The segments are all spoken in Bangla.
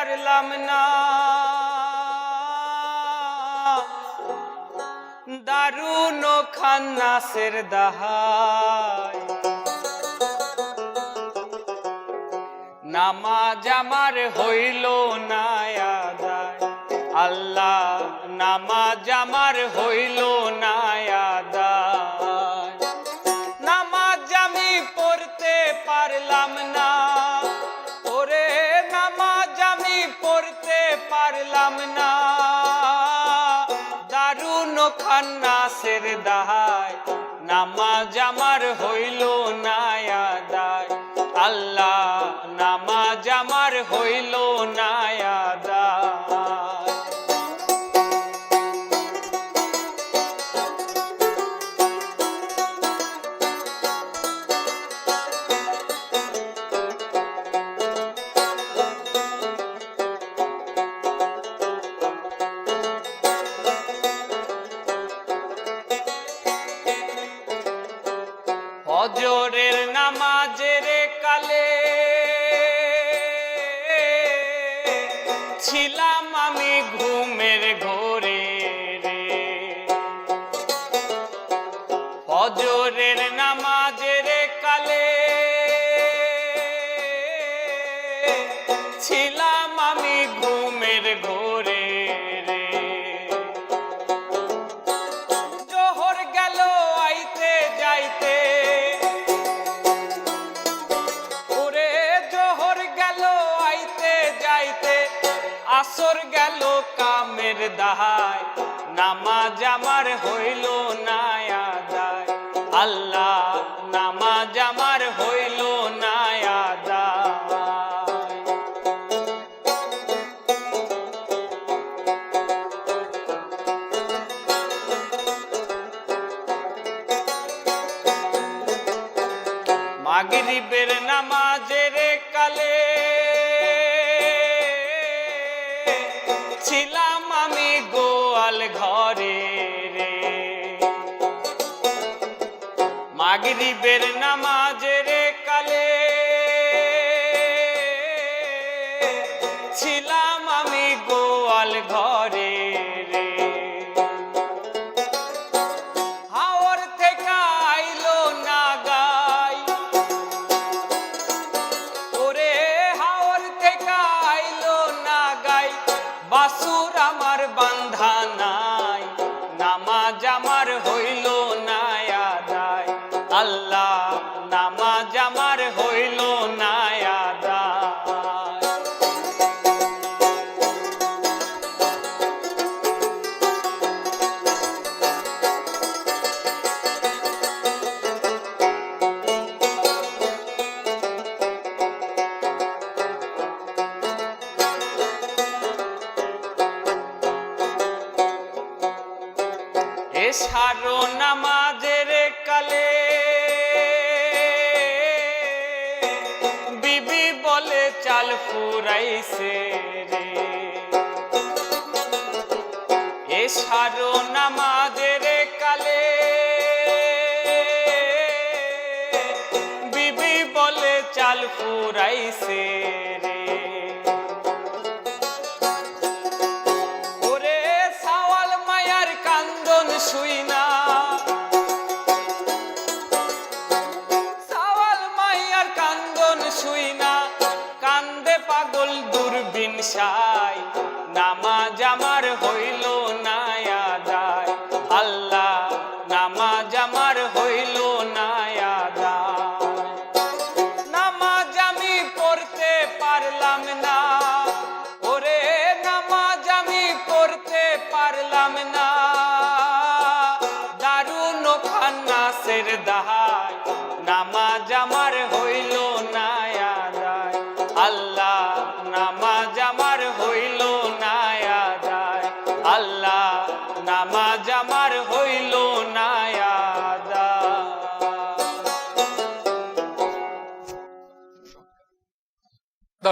পারলাম না। দারুণ খান্নাসের দাহায় নামাজ আমার হইল না আদায়। আল্লাহ, নামাজ আমার হইল না আদায়। নামাজ আমি পড়তে পারলাম না। পারলাম না দারুণ খান্নাসের দাহায় নামাজ আমার হইল না আল্লাহ নামাজ আমার হইল নায়াদ কালে গেল কামের দাহায় নামাজ আমার হইল না আদায়। আল্লাহ নামাজ আমার হইল না মাগরিবের নামাজের কালে ফুরাইছে রে। এ সারো নামাজের কালে। বিবি বলে চাল ফুরাইছে। পারলাম না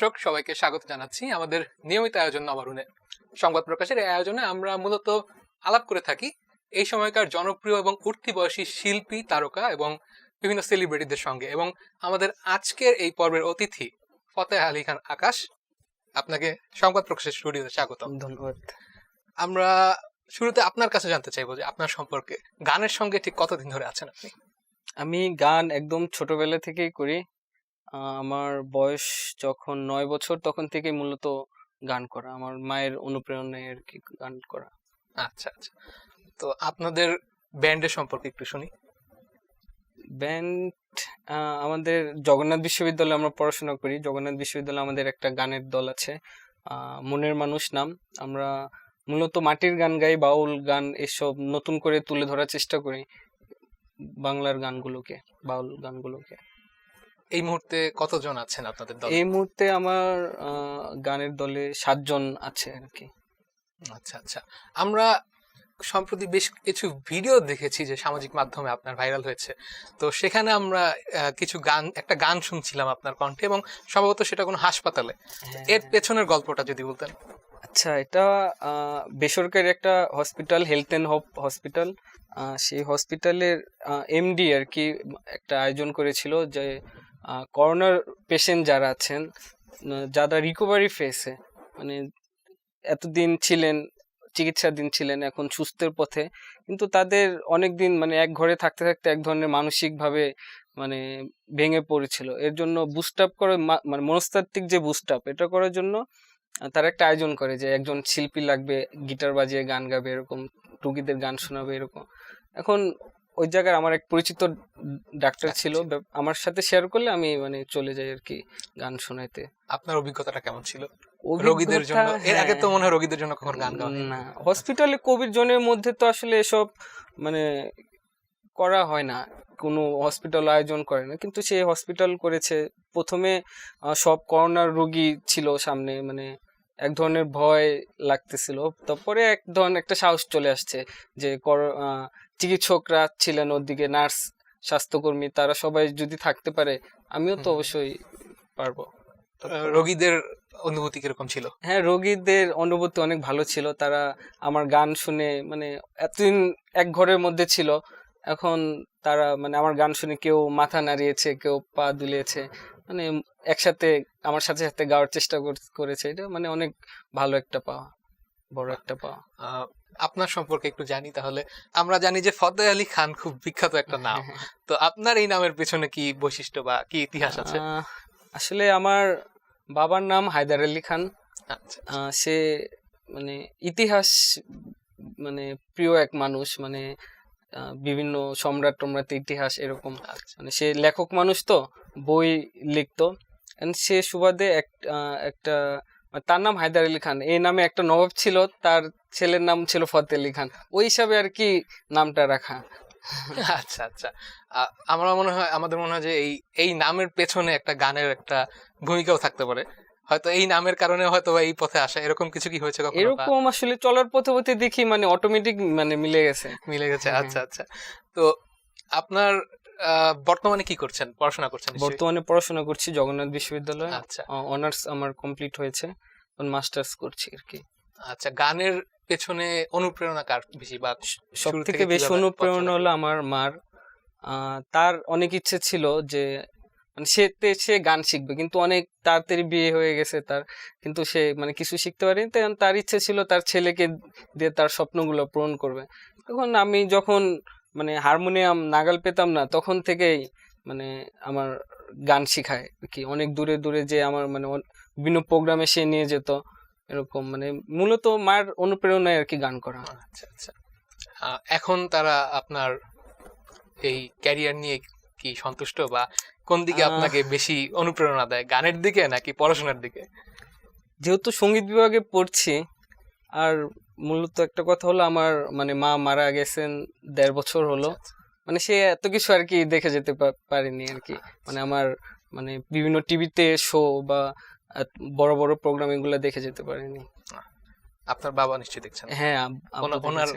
দর্শক সবাইকে স্বাগত জানাচ্ছি আমাদের নিয়মিত আয়োজন নবারুণে। সংবাদ প্রকাশের এই আয়োজনে আমরা মূলত আলাপ করে থাকি এই সময়কার জনপ্রিয় এবং উঠতি বয়সী শিল্পী তারকা এবং বিভিন্ন সেলিব্রিটিদের সঙ্গে এবং আমাদের আজকের এই পর্বের অতিথি ফতেহ আলী খান আকাশ। আপনাকে সংবাদ প্রকাশের স্টুডিওতে স্বাগতম। ধন্যবাদ। আমরা শুরুতে আপনার কাছে জানতে চাইব যে আপনার সম্পর্কে গানের সঙ্গে ঠিক কতদিন ধরে আছেন আপনি? আমি গান একদম ছোটবেলা থেকেই করি। আমার বয়স যখন নয় বছর তখন থেকে মূলত গান করা আমার মায়ের অনুপ্রেরণায় আর কি গান করা। আচ্ছা আচ্ছা। তো আপনাদের ব্যান্ডের সম্পর্কে একটু শুনি। ব্যান্ড আমাদের জগন্নাথ বিশ্ববিদ্যালয়ে আমরা পড়াশোনা করি। জগন্নাথ বিশ্ববিদ্যালয়ে আমাদের একটা গানের দল আছে মনের মানুষ নাম। আমরা মূলত মাটির গান গাই বাউল গান এসব নতুন করে তুলে ধরার চেষ্টা করি বাংলার গানগুলোকে বাউল গানগুলোকে। এই মুহূর্তে কতজন আছেন আপনাদের দল? এই মুহূর্তে আমার গানের দলে সাতজন আছে আর কি। আচ্ছা আচ্ছা। আমরা সম্প্রতি বেশ কিছু ভিডিও দেখেছি যে সামাজিক মাধ্যমে আপনার ভাইরাল হয়েছে। তো সেখানে আমরা কিছু গান একটা গান শুনছিলাম আপনার কণ্ঠে এবং সম্ভবত সেটা কোনো হাসপাতালে। এর পেছনের গল্পটা যদি বলতেন। আচ্ছা এটা আহ, বেসরকারি একটা hospital health and hope hospital. সেই হসপিটালের এমডি আর কি একটা আয়োজন করেছিল যে করোনার পেশেন্ট যারা আছেন যারা রিকভারি ফেসে মানে এতদিন ছিলেন, চিকিৎসাধীন ছিলেন, এখন সুস্থের পথে, কিন্তু তাদের অনেক দিন মানে এক ঘরে থাকতে থাকতে এক ধরনের মানসিকভাবে মানে ভেঙে পড়েছিল। এর জন্য বুস্ট আপ করে মানে মনস্তাত্ত্বিক যে বুস্ট আপ এটা করার জন্য তারা একটা আয়োজন করে যে একজন শিল্পী লাগবে গিটার বাজিয়ে গান গাবে, এরকম, রুগীদের গান শোনাবে, এরকম। এখন ওই জায়গায় আমার এক পরিচিত ডাক্তার ছিল। আচ্ছা। আমার সাথে শেয়ার করলে আমি মানে চলে যাই আর কি গান শোনাইতে। আপনার অভিজ্ঞতাটা কেমন ছিল? রোগীদের জন্য? এর আগে তো হ্যাঁ। মনে হয় রোগীদের জন্য কখনো গান গাওয়া না হসপিটালে কোভিড জোনের মধ্যে তো আসলে এসব মানে করা হয় না। কোনো হসপিটাল আয়োজন করে না। কিন্তু সে হসপিটাল করেছে। প্রথমে সব করোনার রোগী ছিল সামনে। মানে এক ধরনের ভয় লাগতেছিল। তারপরে এক ধরনের একটা সাহস চলে আসছে যে চিকিৎসকরা ছিলেন ওদিকে নার্স স্বাস্থ্যকর্মী তারা সবাই যদি থাকতে পারে আমিও তো অবশ্যই পারব। রোগীদের অনুভূতি কীরকম ছিল? হ্যাঁ রোগীদের অনুভূতি অনেক ভালো ছিল। তারা আমার গান শুনে মানে এতদিন এক ঘরের মধ্যে ছিল এখন তারা মানে আমার গান শুনে কেউ মাথা নাড়িয়েছে কেউ পা দুলিয়েছে মানে একসাথে আমার সাথে সাথে গাওয়ার চেষ্টা করেছে। এটা মানে অনেক ভালো একটা পাওয়া বড় একটা পাওয়া। আপনার সম্পর্কে একটু জানি তাহলে আমরা জানি যে ফতে আলী খান খুব বিখ্যাত একটা নাম। তো আপনার এই নামের পেছনে কি বৈশিষ্ট্য বা কি ইতিহাস আছে? আসলে আমার বাবার নাম হায়দার আলী খান। আচ্ছা সে মানে ইতিহাস মানে প্রিয় এক মানুষ মানে বিভিন্ন সম্রাট টম্রাট ইতিহাস এরকম। আচ্ছা। মানে সে লেখক মানুষ তো বই লিখতো। সে সুবাদে এক একটা তার নাম হায়দার আলী খান। এই নামে একটা নবাব ছিল তার ছেলের নাম ছিল ফতে আলী খান। ওই হিসাবে আর কি নামটা রাখা। আচ্ছা আচ্ছা। আমার মনে হয় আমাদের মনে হয় যে এই এই নামের পেছনে একটা গানের একটা ভূমিকাও থাকতে পারে। হয়তো এই নামের কারণে হয়তো এই পথে আসা এরকম কিছু কি হয়েছে কখনো এরকম আসলে চলার পথে পথে দেখি মানে অটোমেটিক মানে মিলে গেছে। মিলে গেছে হ্যাঁ, আচ্ছা আচ্ছা। তো আপনার বর্তমানে কি করছেন? পড়াশোনা করছেন বর্তমানে পড়াশোনা করছি জগন্নাথ বিশ্ববিদ্যালয়ে। আচ্ছা। অনার্স আমার কমপ্লিট হয়েছে মাস্টার্স করছি আর কি। আচ্ছা গানের পেছনে অনুপ্রেরণা কার বেশি বা সব থেকে বেশি অনুপ্রেরণা হলো আমার মার। তার অনেক ইচ্ছে ছিল যে মানে সে তে- সে গান শিখবে কিন্তু অনেক তাড়াতাড়ি বিয়ে হয়ে গেছে তার। কিন্তু সে মানে কিছু শিখতে পারেনি তাই তার ইচ্ছে ছিল তার ছেলেকে দিয়ে তার স্বপ্নগুলো পূরণ করবে। তখন আমি যখন মানে হারমোনিয়াম নাগাল পেতাম না তখন থেকেই মানে আমার গান শিখায় কি। অনেক দূরে দূরে যে আমার মানে বিভিন্ন প্রোগ্রামে সে নিয়ে যেত এরকম মানে মূলত মার অনুপ্রেরণায় আর কি গান করা আচ্ছা আচ্ছা। এখন তারা আপনার এই ক্যারিয়ার নিয়ে কি সন্তুষ্ট বা কোন দিকে আপনাকে বেশি অনুপ্রেরণা দেয় গানের দিকে নাকি পড়াশোনার দিকে? যেহেতু সংগীত বিভাগে পড়ছি আর মূলত একটা কথা হলো আমার মানে মা মারা গেছেন দেড় বছর হলো। আচ্ছা, মানে সে এত কিছু আর কি দেখে যেতে পারেনি আর কি। মানে আমার মানে বিভিন্ন টিভিতে শো বা বড় বড় প্রোগ্রাম এগুলো দেখে যেতে পারেনি। আপনার বাবা নিশ্চয়ই দেখছেন। হ্যাঁ ওনার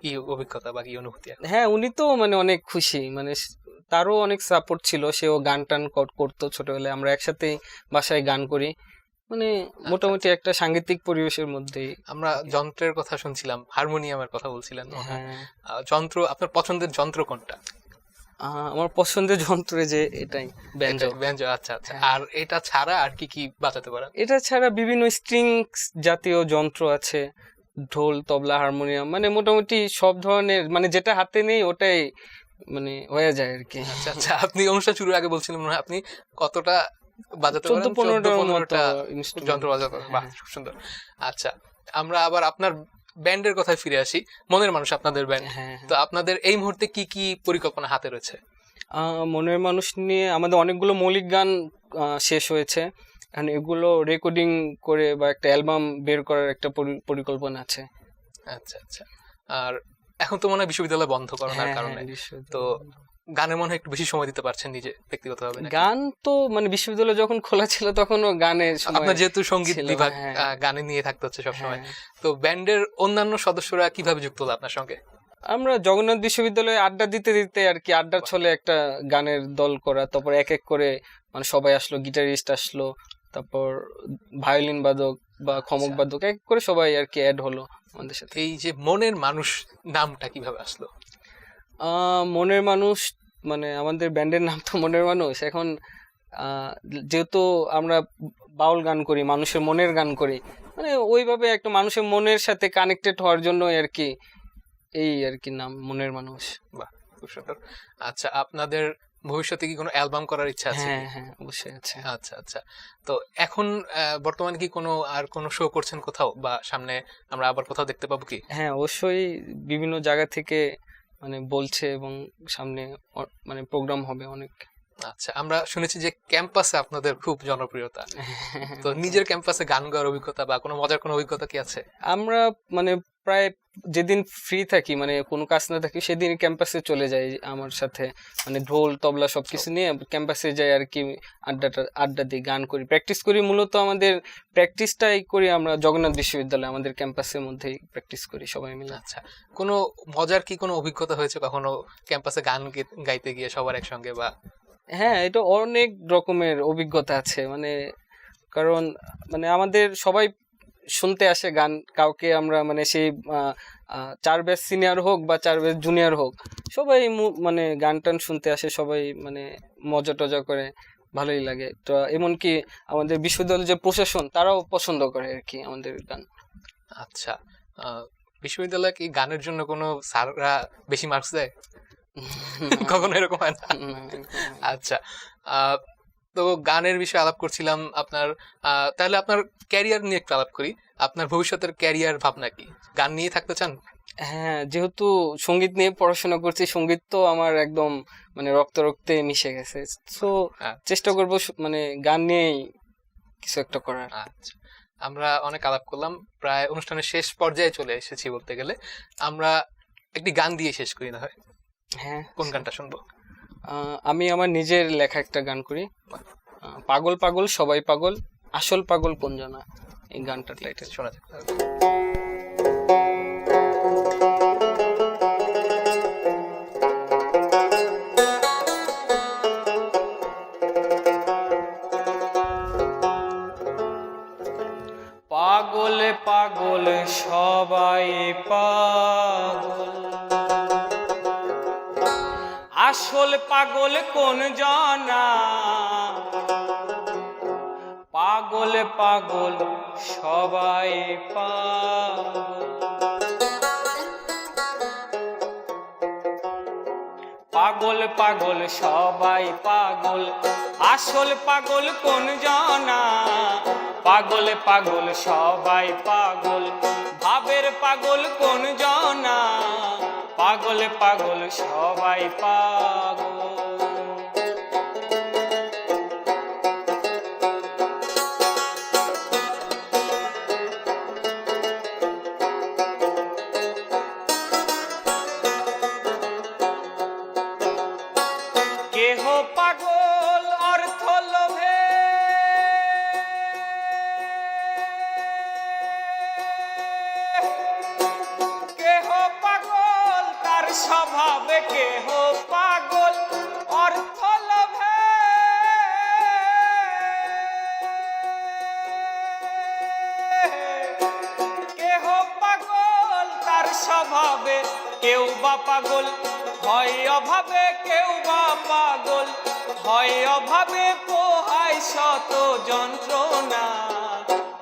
কি অভিজ্ঞতা বা কি অনুভূতি হ্যাঁ উনি তো মানে অনেক খুশি। মানে তারও অনেক সাপোর্ট ছিল। সেও গান টান কর- করতো ছোটবেলায়। আমরা একসাথে বাসায় গান করি। মানে মোটামুটি একটা সাংগীতিক পরিবেশের মধ্যেই। আমরা যন্ত্রের কথা শুনছিলাম হারমোনিয়ামের কথা বলছিলেন হ্যাঁ। যন্ত্র আপনার পছন্দের যন্ত্র কোনটা? আমার পছন্দের যন্ত্র যে এটাই ব্যঞ্জন ব্যঞ্জন আচ্ছা আচ্ছা। হ্যাঁ। আর এটা ছাড়া আর কি কি বাজাতে পারেন? এটা ছাড়া বিভিন্ন স্ট্রিং জাতীয় যন্ত্র আছে ঢোল তবলা হারমোনিয়াম মানে মোটামুটি সব ধরনের মানে যেটা হাতে নেই ওটাই মানে হয়ে যায় আর কি। আচ্ছা আচ্ছা। আপনি অনুষ্ঠান শুরুর আগে বলছিলেন আপনি কতটা বাজাতে পারেন। যন্ত্র বাজাতে বাহ হ্যাঁ। খুব সুন্দর। আচ্ছা আমরা আবার আপনার ব্যান্ডের কথায় ফিরে আসি। মনের মানুষ আপনাদের ব্যান্ড। হ্যাঁ তো আপনাদের এই মুহূর্তে কি কি পরিকল্পনা হাতে রয়েছে? মনের মানুষ নিয়ে আমাদের অনেকগুলো মৌলিক গান শেষ হয়েছে। এখন এগুলো রেকর্ডিং করে বা একটা অ্যালবাম বের করার একটা পরি- পরিকল্পনা আছে। আচ্ছা আচ্ছা। আর এখন তো মনে হয় বিশ্ববিদ্যালয় বন্ধ করোনার হ্যাঁ, কারণে। হ্যাঁ, তো গানে মনে হয় একটু বেশি সময় দিতে পারছেন নিজে ব্যক্তিগতভাবে? গান তো মানে বিশ্ববিদ্যালয় যখন খোলা ছিল তখনও সময় আপনার যেহেতু সংগীত বিভাগ হ্যাঁ। গানে নিয়ে থাকতে হচ্ছে সবসময় হ্যাঁ। তো ব্যান্ডের অন্যান্য সদস্যরা কীভাবে যুক্ত হলো আপনার সঙ্গে আমরা জগন্নাথ বিশ্ববিদ্যালয়ে আড্ডা দিতে দিতে আর কি আড্ডার ছলে একটা গানের দল করা তারপর এক এক করে মানে সবাই আসলো গিটারিস্ট আসলো তারপর ভায়োলিন বাদক বা খমক আচ্ছা। বাদক এক এক করে সবাই আর কি অ্যাড হলো আমাদের সাথে এই যে মনের মানুষ নামটা কীভাবে আসলো মনের মানুষ মানে আমাদের ব্যান্ডের নাম তো মনের মানুষ। এখন যেহেতু আমরা বাউল গান করি মানুষের মনের গান করি মানে ওইভাবে একটা মানুষের মনের সাথে কানেক্টেড হওয়ার জন্য আর কি এই আর কি নাম মনের মানুষ। খুব সুন্দর। আচ্ছা আপনাদের ভবিষ্যতে কি কোনো অ্যালবাম করার ইচ্ছা আছে হ্যাঁ হ্যাঁ অবশ্যই আছে। আচ্ছা আচ্ছা। তো এখন বর্তমানে কি কোনো আর কোনো শো করছেন কোথাও? বা সামনে আমরা আবার কোথাও দেখতে পাবো কি? হ্যাঁ অবশ্যই বিভিন্ন জায়গা থেকে মানে বলছে এবং সামনে মানে প্রোগ্রাম হবে অনেক। আচ্ছা আমরা শুনেছি যে ক্যাম্পাসে আপনাদের খুব জনপ্রিয়তা। তো নিজের ক্যাম্পাসে গান গাওয়ার অভিজ্ঞতা বা কোনো মজার কোনো অভিজ্ঞতা কি আছে? আমরা মানে প্রায় যেদিন ফ্রি থাকি মানে কোনো কাজ না থাকি সেদিন ক্যাম্পাসে চলে যাই আমার সাথে। মানে ঢোল তবলা সব কিছু নিয়ে ক্যাম্পাসে যাই আর কি আড্ডাটা আড্ডা দিই গান করি। প্র্যাকটিস করি মূলত আমাদের প্র্যাকটিসটাই করি আমরা জগন্নাথ বিশ্ববিদ্যালয়ে আমাদের ক্যাম্পাসের মধ্যেই প্র্যাকটিস করি সবাই মিলে। আচ্ছা কোনো মজার কি কোনো অভিজ্ঞতা হয়েছে কখনো ক্যাম্পাসে গান গাইতে গিয়ে সবার একসঙ্গে বা? হ্যাঁ এটা অনেক রকমের অভিজ্ঞতা আছে। মানে কারণ মানে আমাদের সবাই শুনতে আসে গান কাউকে আমরা মানে সেই চার ব্যাচ সিনিয়র হোক বা চার ব্যাচ জুনিয়র হোক সবাই মানে গান টান শুনতে আসে সবাই মানে মজা টজা করে ভালোই লাগে। তো এমনকি আমাদের বিশ্ববিদ্যালয়ের যে প্রশাসন তারাও পছন্দ করে আর কি আমাদের গান। আচ্ছা বিশ্ববিদ্যালয়ে কি গানের জন্য কোনো স্যাররা বেশি মার্কস দেয়? কখনো এরকম হয় না? আচ্ছা তো গানের বিষয়ে আলাপ করছিলাম আপনার তাহলে আপনার ক্যারিয়ার নিয়ে একটু আলাপ করি। আপনার ভবিষ্যতের ক্যারিয়ার ভাবনা কি? গান নিয়ে থাকতে চান? হ্যাঁ যেহেতু সংগীত নিয়ে পড়াশোনা করছি সংগীত তো আমার একদম মানে রক্ত রক্তে মিশে গেছে। তো হ্যাঁ। চেষ্টা করব মানে গান নিয়েই কিছু একটা করার। আচ্ছা। আমরা অনেক আলাপ করলাম। প্রায় অনুষ্ঠানের শেষ পর্যায়ে চলে এসেছি বলতে গেলে। আমরা একটি গান দিয়ে শেষ করি না হয়। হ্যাঁ। কোন গানটা শুনব? আমি আমার নিজের লেখা একটা গান করি। পাগল পাগল সবাই পাগল আসল পাগল কোন জানা? এই গানটার টাইটেল শোনা যাক। পাগল পাগল সবাই পাগল। আসল পাগল কোন জানা? পাগল পাগল সবাই পাগল। পাগল পাগল সবাই পাগল। আসল পাগল কোন জানা? পাগল পাগল সবাই পাগল। ভাবের পাগল কোন জানা? পাগল পাগল সবাই পাগল। স্বভাবে কেহ পাগল, অর্থ কেহ পাগল, তার স্বভাবে কেউ বা পাগল। হয় অভাবে কেউ বা পাগল। হয় অভাবে পোহায় শত যন্ত্রণা।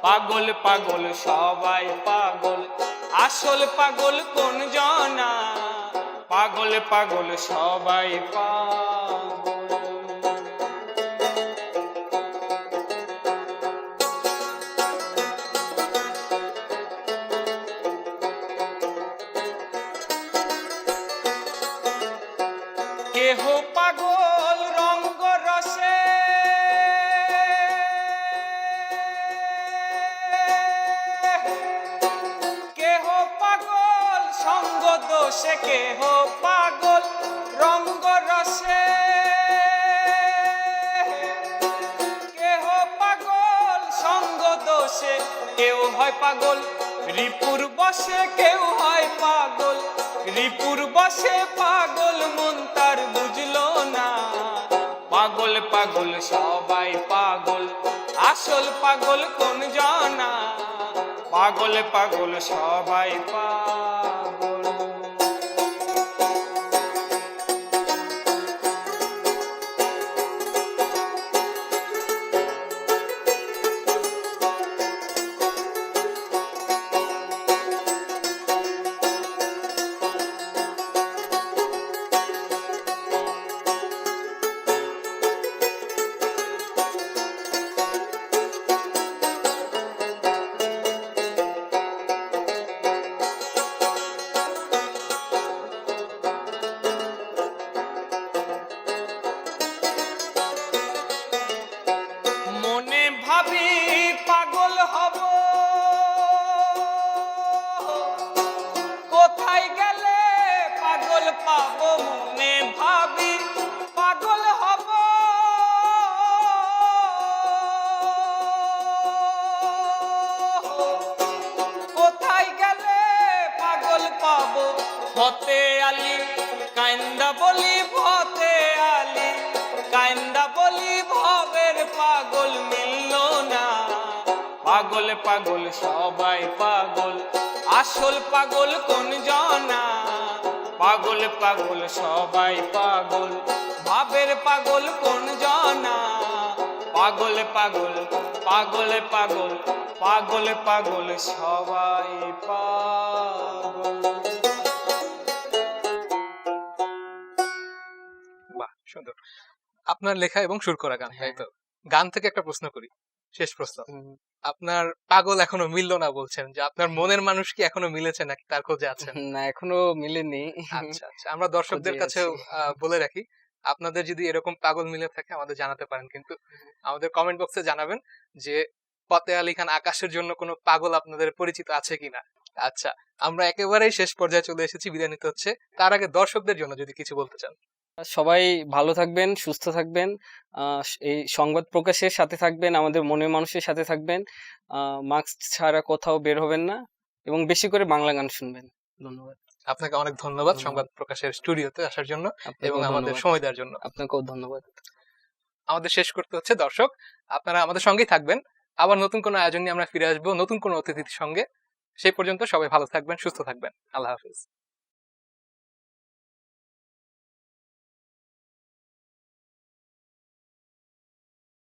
পাগল পাগল, সবাই পাগল। আসল পাগল কোন জনা পাগল পাগল সবাই পাগল। দোষে কেহ পাগল, রঙ্গ রসে। কেহ পাগল, সঙ্গ দোষে কেউ হয় পাগল। রিপুর বসে কেউ হয় পাগল। রিপুর বসে পাগল মন তার বুঝলো না। পাগল পাগল, সবাই পাগল। আসল পাগল কোন জানা? পাগল পাগল, সবাই পাগল। পাগল পাগল, সবাই পাগল। আসল পাগল কোন জনা? পাগল পাগল, সবাই পাগল। ভাবের পাগল কোন জনা? পাগল পাগল পাগল পাগল পাগল পাগল, সবাই পাগল। আপনার লেখা এবং সুর করা গান, তাই তো? গান থেকে একটা প্রশ্ন করি। শেষ প্রশ্ন। আপনার পাগল এখনও মিললো না বলছেন যে আপনার মনের মানুষ কি এখনও মিলেছে নাকি তার খোঁজে আছেন? না এখনও মিলেনি। আচ্ছা আচ্ছা আমরা দর্শকদের। আহ, বলে রাখি আপনাদের যদি এরকম পাগল মিলে থাকে আমাদের জানাতে পারেন কিন্তু আমাদের কমেন্ট বক্সে জানাবেন যে ফতে আলী খান আকাশের জন্য কোনো পাগল আপনাদের পরিচিত আছে কিনা। আচ্ছা আমরা একেবারেই শেষ পর্যায়ে চলে এসেছি বিদায় নিতে হচ্ছে। তার আগে দর্শকদের জন্য যদি কিছু বলতে চান। সবাই ভালো থাকবেন সুস্থ থাকবেন। আহ, এই সংবাদ প্রকাশের সাথে থাকবেন আমাদের মনের মানুষের সাথে থাকবেন। মাস্ক ছাড়া কোথাও বের হবেন না এবং বেশি করে বাংলা গান শুনবেন। ধন্যবাদ। আপনাকে অনেক ধন্যবাদ। সংবাদ প্রকাশের স্টুডিওতে আসার জন্য এবং আমাদের সময় দেওয়ার জন্য। আপনাকেও ধন্যবাদ। আমাদের শেষ করতে হচ্ছে দর্শক আপনারা আমাদের সঙ্গেই থাকবেন। আবার নতুন কোনো আয়োজন নিয়ে আমরা ফিরে আসব নতুন কোনো অতিথির সঙ্গে। সেই পর্যন্ত সবাই ভালো থাকবেন সুস্থ থাকবেন। আল্লাহ হাফিজ।